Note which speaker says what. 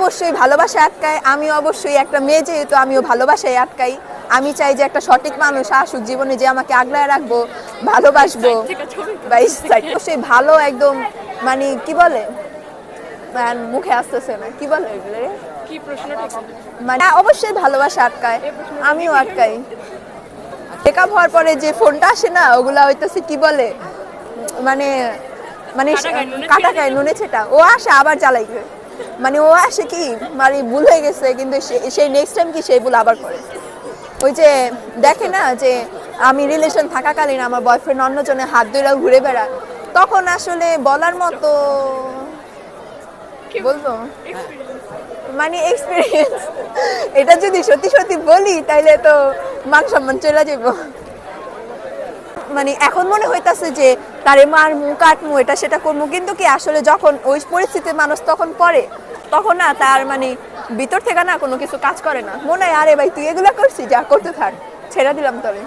Speaker 1: অবশ্যই ভালোবাসায় আটকায় আমি অবশ্যই একটা মেয়ে যেহেতু আমিও ভালোবাসায় আটকাই। আমি চাই যে একটা সঠিক মানুষ আসুক জীবনে যে আমাকে আগলায় রাখব ভালোবাসবো। বা অবশ্যই ভালো একদম মানে কি বলে? মুখে আসতেছে না কি বলে? মানে অবশ্যই ভালোবাসা আটকায় আমিও আটকাই। ব্রেকআপ হওয়ার পরে যে ফোনটা আসে না ওগুলা হইতেছে কি বলে? মানে মানে
Speaker 2: কাটা গায়ে নুনে
Speaker 1: ছেটা ও আসে আবার জ্বালাই মানে ও আসে কি মানে ভুল হয়ে গেছে কিন্তু সেই নেক্সট টাইম কি সেই ভুল আবার করে। ওই যে দেখে না যে আমি রিলেশন থাকাকালীন আমার বয়ফ্রেন্ড অন্যজনের হাত ধরে ঘুরে বেড়ায় তখন আসলে বলার মতো বলব? মানে এক্সপিরিয়েন্স এটা যদি সত্যি সত্যি বলি তাইলে তো মান সম্মান চলে যাব মানে এখন মনে হইতাছে যে তারে মারমু, কাটমু, এটা সেটা করব কিন্তু কি আসলে যখন ওই পরিস্থিতির মানুষ তখন পড়ে, তখন না তার মানে ভিতর থেকে না কোনো কিছু কাজ করে না। মনে হয়, আরে ভাই, তুই এগুলা করছিস, যা করতে থাক, ছেড়ে দিলাম তবে